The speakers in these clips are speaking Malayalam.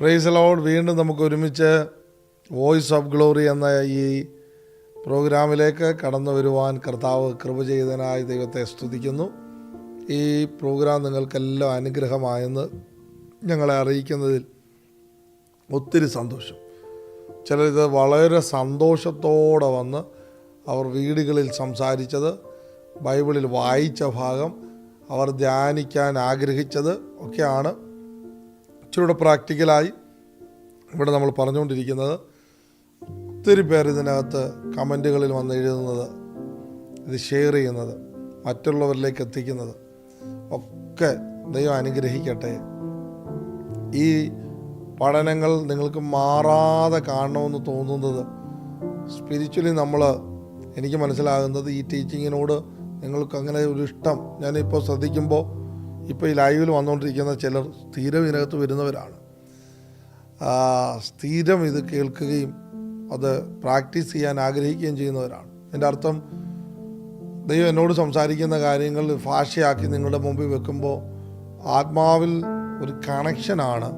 പ്രൈസ് ലോഡ് വീണ്ടും നമുക്ക് ഒരുമിച്ച് വോയിസ് ഓഫ് ഗ്ലോറി എന്ന ഈ പ്രോഗ്രാമിലേക്ക് കടന്നു വരുവാൻ കർത്താവ് കൃപ ചെയ്തതിനായി ദൈവത്തെ സ്തുതിക്കുന്നു. ഈ പ്രോഗ്രാം നിങ്ങൾക്കെല്ലാം അനുഗ്രഹമായെന്ന് ഞങ്ങളെ അറിയിക്കുന്നതിൽ ഒത്തിരി സന്തോഷം. ചിലരിത് വളരെ സന്തോഷത്തോടെ വന്ന് അവർ വീടുകളിൽ സംസാരിച്ചത് ബൈബിളിൽ വായിച്ച ഭാഗം അവർ ധ്യാനിക്കാൻ ആഗ്രഹിച്ചത് ഒക്കെയാണ്. ഇച്ചിരൂടെ പ്രാക്ടിക്കലായി ഇവിടെ നമ്മൾ പറഞ്ഞുകൊണ്ടിരിക്കുന്നത് ഒത്തിരി പേർ ഇതിനകത്ത് കമന്റുകളിൽ വന്ന് എഴുതുന്നത് ഇത് ഷെയർ ചെയ്യുന്നത് മറ്റുള്ളവരിലേക്ക് എത്തിക്കുന്നത് ഒക്കെ ദൈവം അനുഗ്രഹിക്കട്ടെ. ഈ പഠനങ്ങൾ നിങ്ങൾക്ക് മാറാതെ കാണണമെന്ന് തോന്നുന്നത് സ്പിരിച്വലി നമ്മൾ എനിക്ക് മനസ്സിലാകുന്നത് ഈ ടീച്ചിങ്ങിനോട് നിങ്ങൾക്ക് അങ്ങനെ ഒരു ഇഷ്ടം. ഞാനിപ്പോൾ ശ്രദ്ധിക്കുമ്പോൾ ഇപ്പോൾ ഈ ലൈവിൽ വന്നുകൊണ്ടിരിക്കുന്ന ചിലർ സ്ഥിരം ഇതിനകത്ത് വരുന്നവരാണ്. സ്ഥിരം ഇത് കേൾക്കുകയും അത് പ്രാക്ടീസ് ചെയ്യാൻ ആഗ്രഹിക്കുകയും ചെയ്യുന്നവരാണ്. എന്റെ അർത്ഥം ദൈവം എന്നോട് സംസാരിക്കുന്ന കാര്യങ്ങൾ ഭാഷയാക്കി നിങ്ങളുടെ മുമ്പിൽ വെക്കുമ്പോൾ ആത്മാവിൽ ഒരു കണക്ഷനാണ്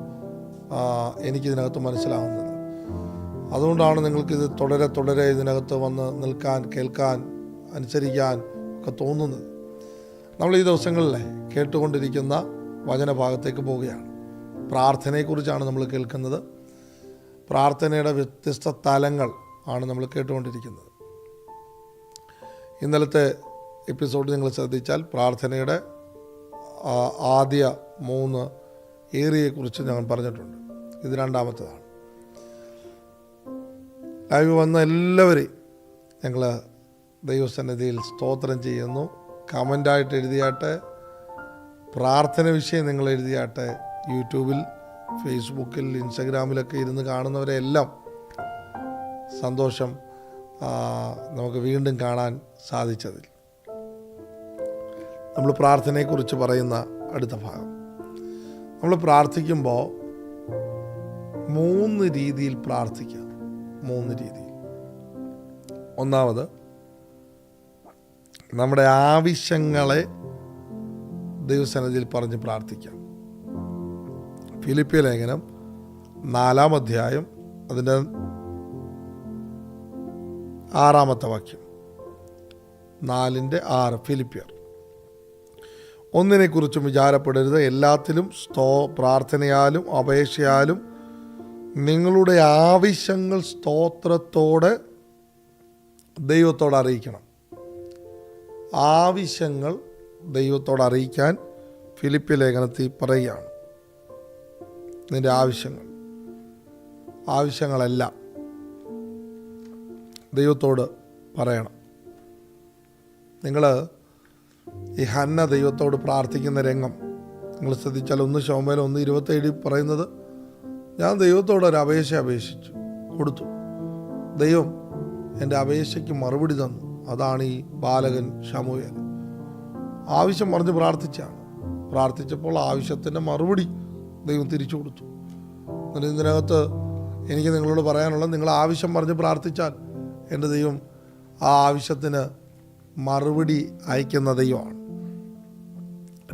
എനിക്കിതിനകത്ത് മനസ്സിലാകുന്നത് അതുകൊണ്ടാണ് നിങ്ങൾക്കിത് തുടരെ തുടരെ ഇതിനകത്ത് വന്ന് നിൽക്കാൻ കേൾക്കാൻ അനുസരിക്കാൻ ഒക്കെ തോന്നുന്നത്. നമ്മൾ ഈ ദിവസങ്ങളിൽ കേട്ടുകൊണ്ടിരിക്കുന്ന വചനഭാഗത്തേക്ക് പോവുകയാണ്. പ്രാർത്ഥനയെക്കുറിച്ചാണ് നമ്മൾ കേൾക്കുന്നത്. പ്രാർത്ഥനയുടെ വ്യത്യസ്ത തലങ്ങൾ ആണ് നമ്മൾ കേട്ടുകൊണ്ടിരിക്കുന്നത്. ഇന്നലത്തെ എപ്പിസോഡ് നിങ്ങൾ ശ്രദ്ധിച്ചാൽ പ്രാർത്ഥനയുടെ ആദ്യ മൂന്ന് ഏരിയയെക്കുറിച്ച് ഞങ്ങൾ പറഞ്ഞിട്ടുണ്ട്. ഇത് രണ്ടാമത്തതാണ്. ലൈവ് വന്ന എല്ലാവരെയും ഞങ്ങൾ ദൈവസന്നിധിയിൽ സ്തോത്രം ചെയ്യുന്നു. കമന്റായിട്ട് എഴുതിയാട്ടെ പ്രാർത്ഥന വിഷയം നിങ്ങൾ എഴുതിയാട്ടെ യൂട്യൂബിൽ ഫേസ്ബുക്കിൽ ഇൻസ്റ്റഗ്രാമിലൊക്കെ ഇരുന്ന് കാണുന്നവരെ എല്ലാം സന്തോഷം നമുക്ക് വീണ്ടും കാണാൻ സാധിച്ചതിൽ. നമ്മൾ പ്രാർത്ഥനയെക്കുറിച്ച് പറയുന്ന അടുത്ത ഭാഗം. നമ്മൾ പ്രാർത്ഥിക്കുമ്പോൾ മൂന്ന് രീതിയിൽ പ്രാർത്ഥിക്കാം. മൂന്ന് രീതിയിൽ. ഒന്നാമത് നമ്മുടെ ആവശ്യങ്ങളെ ദൈവസന്നിധിയിൽ പറഞ്ഞ് പ്രാർത്ഥിക്കാം. ഫിലിപ്പിയ ലേഖനം നാലാം അധ്യായം അതിന്റെ ആറാമത്തെ വാക്യം. നാലിന്റെ ആറ് ഫിലിപ്പിയർ. ഒന്നിനെക്കുറിച്ചും വിചാരപ്പെടരുത്. എല്ലാത്തിലും സ്തോ പ്രാർത്ഥനയാലും അപേക്ഷയാലും നിങ്ങളുടെ ആവശ്യങ്ങൾ സ്തോത്രത്തോടെ ദൈവത്തോട് അറിയിക്കണം. ആവശ്യങ്ങൾ ദൈവത്തോട് അറിയിക്കാൻ ഫിലിപ്പി ലേഖനത്തിൽ പറയുകയാണ്. നിന്റെ ആവശ്യങ്ങൾ. ആവശ്യങ്ങളെല്ലാം ദൈവത്തോട് പറയണം. നിങ്ങൾ ഈ ഹന്ന ദൈവത്തോട് പ്രാർത്ഥിക്കുന്ന രംഗം നിങ്ങൾ ശ്രദ്ധിച്ചാൽ ഒന്ന് ശോമേല ഒന്ന് ഇരുപത്തേഴിൽ പറയുന്നത് ഞാൻ ദൈവത്തോട് ഒരു അപേക്ഷ അപേക്ഷിച്ചു കൊടുത്തു. ദൈവം എന്റെ അപേക്ഷയ്ക്ക് മറുപടി തന്നു. അതാണ് ഈ ബാലകൻ ഷമുവേൽ. ആവശ്യം പറഞ്ഞ് പ്രാർത്ഥിച്ചാണ്. പ്രാർത്ഥിച്ചപ്പോൾ ആവശ്യത്തിന്റെ മറുപടി ദൈവം തിരിച്ചു കൊടുത്തു. എന്നിട്ട് ഇതിനകത്ത് എനിക്ക് നിങ്ങളോട് പറയാനുള്ളത് നിങ്ങൾ ആവശ്യം പറഞ്ഞ് പ്രാർത്ഥിച്ചാൽ എന്റെ ദൈവം ആ ആവശ്യത്തിന് മറുപടി അയക്കുന്ന ദൈവമാണ്.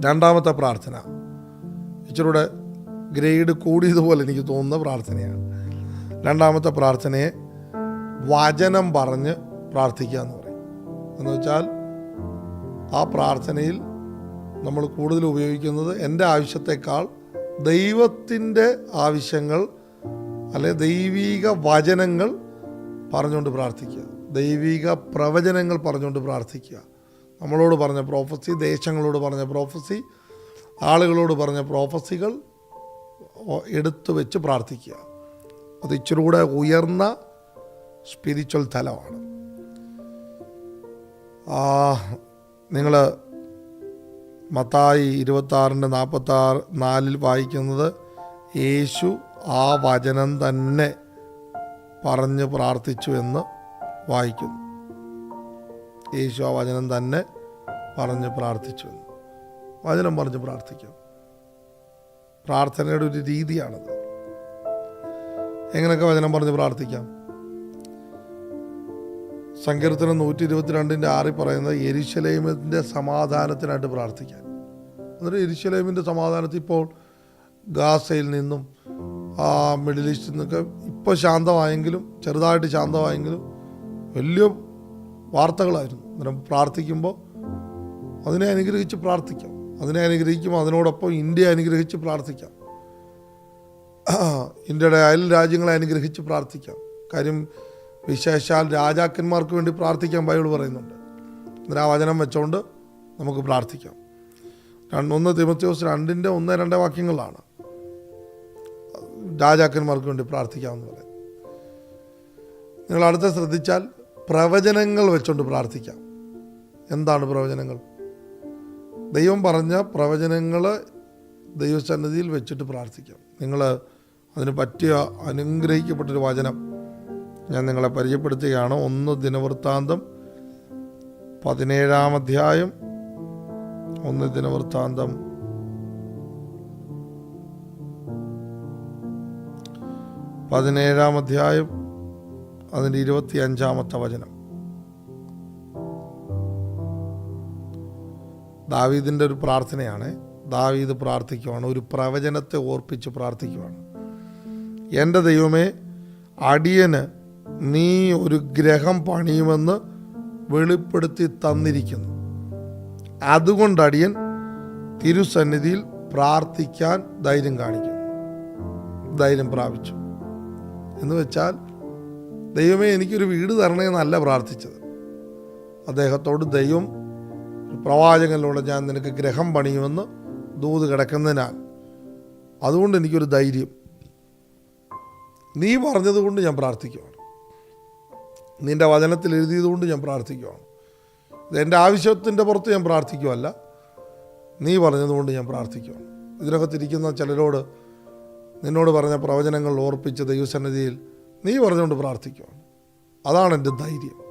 രണ്ടാമത്തെ പ്രാർത്ഥന. ഇച്ചിരൂടെ ഗ്രേഡ് കൂടിയതുപോലെ എനിക്ക് തോന്നുന്ന പ്രാർത്ഥനയാണ്. രണ്ടാമത്തെ പ്രാർത്ഥനയെ വചനം പറഞ്ഞ് പ്രാർത്ഥിക്കുക എന്ന് പറയും. എന്ന് വെച്ചാൽ ആ പ്രാർത്ഥനയിൽ നമ്മൾ കൂടുതൽ ഉപയോഗിക്കുന്നത് എന്റെ ആവശ്യത്തെക്കാൾ ദൈവത്തിന്റെ ആവശ്യങ്ങൾ അല്ലെ ദൈവിക വചനങ്ങൾ പറഞ്ഞുകൊണ്ട് പ്രാർത്ഥിക്കുക. ദൈവിക പ്രവചനങ്ങൾ പറഞ്ഞുകൊണ്ട് പ്രാർത്ഥിക്കുക. നമ്മളോട് പറഞ്ഞ പ്രോഫസി ദേശങ്ങളോട് പറഞ്ഞ പ്രോഫസി ആളുകളോട് പറഞ്ഞ പ്രോഫസികൾ എടുത്തു വെച്ച് പ്രാർത്ഥിക്കുക. അത് ഇച്ചിരി കൂടെ ഉയർന്ന സ്പിരിച്വൽ തലമാണ്. നിങ്ങൾ മത്തായി ഇരുപത്താറിന്റെ നാൽപ്പത്താറ് നാലിൽ വായിക്കുന്നത് യേശു ആ വചനം തന്നെ പറഞ്ഞ് പ്രാർത്ഥിച്ചു എന്ന് വായിക്കുന്നു. യേശു ആ വചനം തന്നെ പറഞ്ഞ് പ്രാർത്ഥിച്ചു എന്ന്. വചനം പറഞ്ഞ് പ്രാർത്ഥിക്കാം. പ്രാർത്ഥനയുടെ ഒരു രീതിയാണത്. എങ്ങനെയൊക്കെ വചനം പറഞ്ഞ് പ്രാർത്ഥിക്കാം? സങ്കീർത്തനം നൂറ്റി ഇരുപത്തിരണ്ടിന്റെ ആറിൽ പറയുന്നത് എരിശലേമിന്റെ സമാധാനത്തിനായിട്ട് പ്രാർത്ഥിക്കാൻ. എന്നിട്ട് എരിശലേമിന്റെ സമാധാനത്തിൽ ഇപ്പോൾ ഗാസയിൽ നിന്നും ആ മിഡിൽ ഈസ്റ്റിൽ നിന്നൊക്കെ ഇപ്പോൾ ശാന്തമായെങ്കിലും ചെറുതായിട്ട് ശാന്തമായെങ്കിലും വലിയ വാർത്തകളായിരുന്നു. അന്നേരം പ്രാർത്ഥിക്കുമ്പോൾ അതിനെ അനുഗ്രഹിച്ച് പ്രാർത്ഥിക്കാം. അതിനെ അനുഗ്രഹിക്കുമ്പോൾ അതിനോടൊപ്പം ഇന്ത്യ അനുഗ്രഹിച്ച് പ്രാർത്ഥിക്കാം. ഇന്ത്യയുടെ അയൽ രാജ്യങ്ങളെ അനുഗ്രഹിച്ച് പ്രാർത്ഥിക്കാം. കാര്യം വിശേഷാൽ രാജാക്കന്മാർക്ക് വേണ്ടി പ്രാർത്ഥിക്കാൻ ബൈബിൾ പറയുന്നുണ്ട്. അന്നേരം ആ വചനം വെച്ചുകൊണ്ട് നമുക്ക് പ്രാർത്ഥിക്കാം. രണ്ട് ഒന്ന് തിമത്യോസ് രണ്ടിന്റെ ഒന്ന് രണ്ട് വാക്യങ്ങളാണ്. രാജാക്കന്മാർക്ക് വേണ്ടി പ്രാർത്ഥിക്കാമെന്ന് പറയുന്നത്. നിങ്ങൾ അടുത്ത ശ്രദ്ധിച്ചാൽ പ്രവചനങ്ങൾ വെച്ചുകൊണ്ട് പ്രാർത്ഥിക്കാം. എന്താണ് പ്രവചനങ്ങൾ? ദൈവം പറഞ്ഞ പ്രവചനങ്ങൾ ദൈവസന്നിധിയിൽ വെച്ചിട്ട് പ്രാർത്ഥിക്കാം. നിങ്ങൾ അതിന് പറ്റിയ അനുഗ്രഹിക്കപ്പെട്ടൊരു വചനം ഞാൻ നിങ്ങളെ പരിചയപ്പെടുത്തുകയാണ്. ഒന്ന് ദിനവൃത്താന്തം പതിനേഴാം അധ്യായം. ഒന്ന് ദിനവൃത്താന്തം. പതിനേഴാം അധ്യായം അതിന്റെ ഇരുപത്തി അഞ്ചാമത്തെ വചനം. ദാവീദിന്റെ ഒരു പ്രാർത്ഥനയാണ്. ദാവീദ് പ്രാർത്ഥിക്കുവാണ് ഒരു പ്രവചനത്തെ ഓർപ്പിച്ച് പ്രാർത്ഥിക്കുവാണ്. എന്റെ ദൈവമേ അടിയന് നീ ഒരു ഗ്രഹം പണിയുമെന്ന് വെളിപ്പെടുത്തി തന്നിരിക്കുന്നു. അതുകൊണ്ട് അടിയൻ തിരുസന്നിധിയിൽ പ്രാർത്ഥിക്കാൻ ധൈര്യം കാണിക്കുന്നു. ധൈര്യം പ്രാപിച്ചു. എന്ന് വെച്ചാൽ ദൈവമേ എനിക്കൊരു വീട് തരണമെന്നല്ല പ്രാർത്ഥിച്ചത്. അദ്ദേഹത്തോട് ദൈവം പ്രവാചകനിലൂടെ ഞാൻ നിനക്ക് ഗ്രഹം പണിയുമെന്ന് ദൂത് കിടക്കുന്നതിനാൽ അതുകൊണ്ട് എനിക്കൊരു ധൈര്യം. നീ പറഞ്ഞതുകൊണ്ട് ഞാൻ പ്രാർത്ഥിക്കുവാണ്. നിന്റെ വചനത്തിൽ എഴുതിയതുകൊണ്ട് ഞാൻ പ്രാർത്ഥിക്കുവാണ്. ഇത് എന്റെ ആവശ്യത്തിന്റെ പുറത്ത് ഞാൻ പ്രാർത്ഥിക്കുമല്ല നീ പറഞ്ഞതുകൊണ്ട് ഞാൻ പ്രാർത്ഥിക്കുവാണ്. ഇതിനകത്തിരിക്കുന്ന ചിലരോട് നിന്നോട് പറഞ്ഞ പ്രവചനങ്ങൾ ഓർപ്പിച്ച ദൈവസന്നിധിയിൽ നീ പറഞ്ഞുകൊണ്ട് പ്രാർത്ഥിക്കുവാണ്. അതാണ് എന്റെ ധൈര്യം.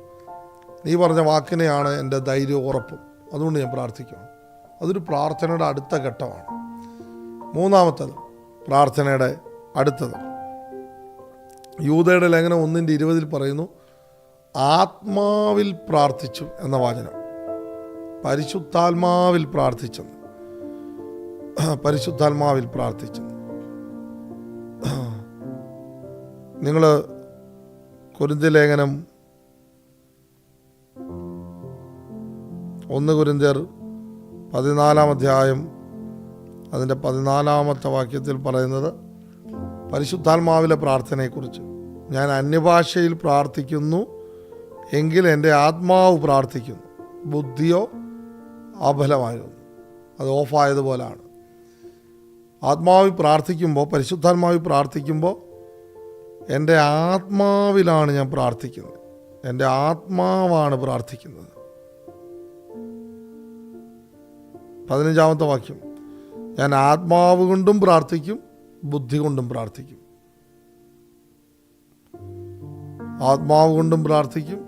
നീ പറഞ്ഞ വാക്കിനെയാണ് എന്റെ ധൈര്യം ഉറപ്പും. അതുകൊണ്ട് ഞാൻ പ്രാർത്ഥിക്കുവാണ്. അതൊരു പ്രാർത്ഥനയുടെ അടുത്ത ഘട്ടമാണ്. മൂന്നാമത്തത് പ്രാർത്ഥനയുടെ അടുത്തത്. യൂതയുടെ ലേഖനം ഒന്നിന്റെ ഇരുപതിൽ പറയുന്നു ആത്മാവിൽ പ്രാർത്ഥിച്ചു എന്ന വാചനം. പരിശുദ്ധാത്മാവിൽ പ്രാർത്ഥിച്ചെന്ന് പരിശുദ്ധാത്മാവിൽ പ്രാർത്ഥിച്ചെന്ന് നിങ്ങൾ കുരുന്തലേഖനം ഒന്ന് കുരുന്തിയർ പതിനാലാം അധ്യായം അതിന്റെ പതിനാലാമത്തെ വാക്യത്തിൽ പറയുന്നത് പരിശുദ്ധാത്മാവിലെ പ്രാർത്ഥനയെക്കുറിച്ച്. ഞാൻ അന്യഭാഷയിൽ പ്രാർത്ഥിക്കുന്നു. എങ്കിൽ എന്റെ ആത്മാവ് പ്രാർത്ഥിക്കുന്നു. ബുദ്ധിയോ അബലമായിരുന്നു. അത് ഓഫായതുപോലാണ് ആത്മാവി പ്രാർത്ഥിക്കുമ്പോൾ പരിശുദ്ധാത്മാവി പ്രാർത്ഥിക്കുമ്പോൾ എന്റെ ആത്മാവിലാണ് ഞാൻ പ്രാർത്ഥിക്കുന്നത്. എന്റെ ആത്മാവാണ് പ്രാർത്ഥിക്കുന്നത്. പതിനഞ്ചാമത്തെ വാക്യം. ഞാൻ ആത്മാവ് കൊണ്ടും പ്രാർത്ഥിക്കും ബുദ്ധി കൊണ്ടും പ്രാർത്ഥിക്കും. ആത്മാവ് കൊണ്ടും പ്രാർത്ഥിക്കും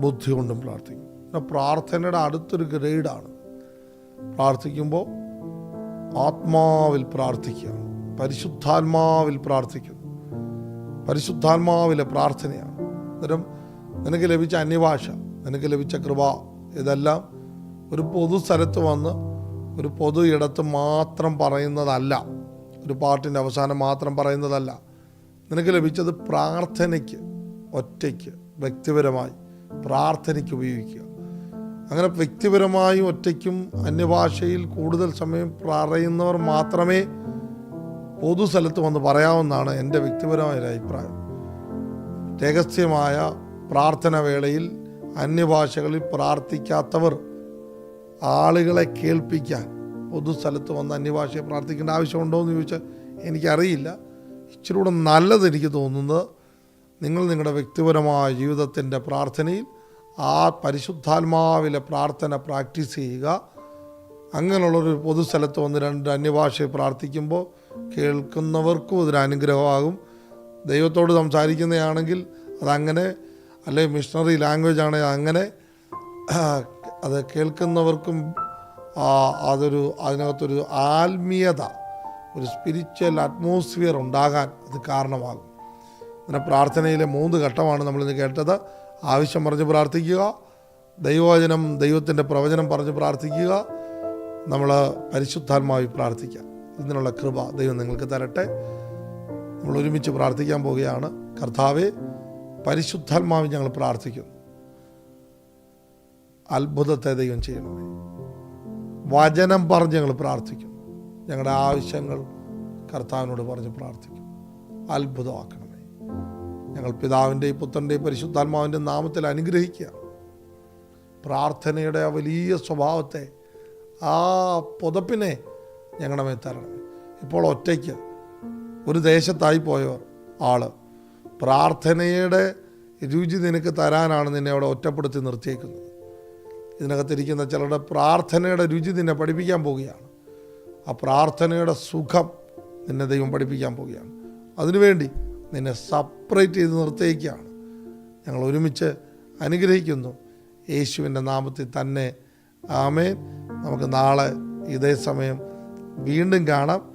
ബുദ്ധി കൊണ്ടും പ്രാർത്ഥിക്കും. പിന്നെ പ്രാർത്ഥനയുടെ അടുത്തൊരു ഗ്രേഡാണ്. പ്രാർത്ഥിക്കുമ്പോൾ ആത്മാവിൽ പ്രാർത്ഥിക്കുക. പരിശുദ്ധാത്മാവിൽ പ്രാർത്ഥിക്കുന്നു പരിശുദ്ധാത്മാവിലെ പ്രാർത്ഥനയാണ്. അന്നേരം നിനക്ക് ലഭിച്ച അന്യഭാഷ നിനക്ക് ലഭിച്ച കൃപ ഇതെല്ലാം ഒരു പൊതു സ്ഥലത്ത് വന്ന് ഒരു പൊതു ഇടത്ത് മാത്രം പറയുന്നതല്ല. ഒരു പാട്ടിന്റെ അവസാനം മാത്രം പറയുന്നതല്ല. നിനക്ക് ലഭിച്ചത് പ്രാർത്ഥനയ്ക്ക് ഒറ്റയ്ക്ക് വ്യക്തിപരമായി. പ്രാർത്ഥനയ്ക്ക് ഉപയോഗിക്കുക. അങ്ങനെ വ്യക്തിപരമായും ഒറ്റയ്ക്കും അന്യഭാഷയിൽ കൂടുതൽ സമയം പറയുന്നവർ മാത്രമേ പൊതുസ്ഥലത്ത് വന്ന് പറയാമെന്നാണ് എന്റെ വ്യക്തിപരമായ ഒരു അഭിപ്രായം. രഹസ്യമായ പ്രാർത്ഥന വേളയിൽ അന്യഭാഷകളിൽ പ്രാർത്ഥിക്കാത്തവർ ആളുകളെ കേൾപ്പിക്കാൻ പൊതുസ്ഥലത്ത് വന്ന് അന്യഭാഷയെ പ്രാർത്ഥിക്കേണ്ട ആവശ്യമുണ്ടോ എന്ന് ചോദിച്ചാൽ എനിക്കറിയില്ല. ഇച്ചിരി കൂടെ നല്ലത് എനിക്ക് തോന്നുന്നത് നിങ്ങൾ നിങ്ങളുടെ വ്യക്തിപരമായ ജീവിതത്തിന്റെ പ്രാർത്ഥനയിൽ ആ പരിശുദ്ധാത്മാവിലെ പ്രാർത്ഥന പ്രാക്ടീസ് ചെയ്യുക. അങ്ങനെയുള്ളൊരു പൊതുസ്ഥലത്ത് വന്ന് രണ്ട് അന്യഭാഷയെ പ്രാർത്ഥിക്കുമ്പോൾ കേൾക്കുന്നവർക്കും അതൊരു അനുഗ്രഹമാകും. ദൈവത്തോട് സംസാരിക്കുന്നതാണെങ്കിൽ അതങ്ങനെ അല്ലെങ്കിൽ മിഷണറി ലാംഗ്വേജ് ആണെങ്കിൽ അങ്ങനെ അത് കേൾക്കുന്നവർക്കും അതൊരു അതിനകത്തൊരു ആത്മീയത ഒരു സ്പിരിച്വൽ അറ്റ്മോസ്ഫിയർ ഉണ്ടാകാൻ അത് കാരണമാകും. അങ്ങനെ പ്രാർത്ഥനയിലെ മൂന്ന് ഘട്ടമാണ് നമ്മളിന്ന് കേട്ടത്. ആവശ്യം പറഞ്ഞ് പ്രാർത്ഥിക്കുക. ദൈവവചനം ദൈവത്തിന്റെ പ്രവചനം പറഞ്ഞ് പ്രാർത്ഥിക്കുക. നമ്മൾ പരിശുദ്ധാത്മാവി പ്രാർത്ഥിക്കുക ഇതിനുള്ള കൃപ ദൈവം നിങ്ങൾക്ക് തരട്ടെ. നമ്മൾ ഒരുമിച്ച് പ്രാർത്ഥിക്കാൻ പോവുകയാണ്. കർത്താവെ പരിശുദ്ധാത്മാവി ഞങ്ങൾ പ്രാർത്ഥിക്കുന്നു. അത്ഭുതത്തെ ദൈവം ചെയ്യണമേ. വചനം പറഞ്ഞ് ഞങ്ങൾ പ്രാർത്ഥിക്കുന്നു. ഞങ്ങളുടെ ആവശ്യങ്ങൾ കർത്താവിനോട് പറഞ്ഞ് പ്രാർത്ഥിക്കും അത്ഭുതമാക്കണമേ ഞങ്ങൾ പിതാവിന്റെയും പുത്രന്റെയും പരിശുദ്ധാത്മാവിന്റെ നാമത്തിൽ അനുഗ്രഹിക്കുക. പ്രാർത്ഥനയുടെ ആ വലിയ സ്വഭാവത്തെ ആ പുതപ്പിനെ ഞങ്ങളുടെ മേൽ തരണം. ഇപ്പോൾ ഒറ്റയ്ക്ക് ഒരു ദേശത്തായി പോയ ആൾ പ്രാർത്ഥനയുടെ രുചി നിനക്ക് തരാനാണ് നിന്നെ അവിടെ ഒറ്റപ്പെടുത്തി നിർത്തിയേക്കുന്നത്. ഇതിനകത്തിരിക്കുന്ന ചിലരുടെ പ്രാർത്ഥനയുടെ രുചി നിന്നെ പഠിപ്പിക്കാൻ പോവുകയാണ്. ആ പ്രാർത്ഥനയുടെ സുഖം നിന്നെ ദൈവം പഠിപ്പിക്കാൻ പോവുകയാണ്. അതിനുവേണ്ടി നിന്നെ സപ്പറേറ്റ് ചെയ്ത് നിർത്തിയേക്കാണ് ഞങ്ങൾ ഒരുമിച്ച് അനുഗ്രഹിക്കുന്നു. യേശുവിന്റെ നാമത്തിൽ തന്നെ. ആമേൻ. നമുക്ക് നാളെ ഇതേ സമയം വീണ്ടും കാണാം.